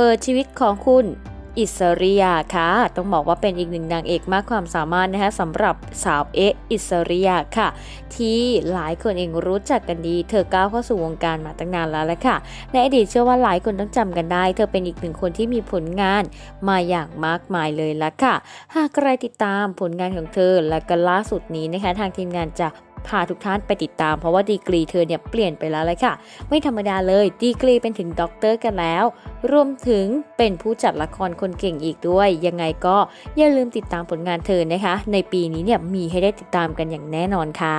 เปิดชีวิตของคุณอิสริยาค่ะ ต้องบอกว่าเป็นอีกหนึ่งนางเอกมากความสามารถนะคะสำหรับสาวเอะอิสริยาค่ะ ที่หลายคนเองรู้จักกันดี เธอก้าวเข้าสู่วงการมาตั้งนานแล้วแหละค่ะ ในอดีตเชื่อว่าหลายคนต้องจำกันได้ เธอเป็นอีกหนึ่งคนที่มีผลงานมาอย่างมากมายเลยละค่ะ หากใครติดตามผลงานของเธอและก็ล่าสุดนี้นะคะ ทางทีมงานจะ พาทุกท่านไปติดตามเพราะว่าดีกรีเธอเนี่ยเปลี่ยนไปแล้วเลยค่ะ ไม่ธรรมดาเลยดีกรีเป็นถึงด็อกเตอร์กันแล้ว รวมถึงเป็นผู้จัดละครคนเก่งอีกด้วย ยังไงก็อย่าลืมติดตามผลงานเธอนะคะ ในปีนี้เนี่ยมีให้ได้ติดตามกันอย่างแน่นอนค่ะ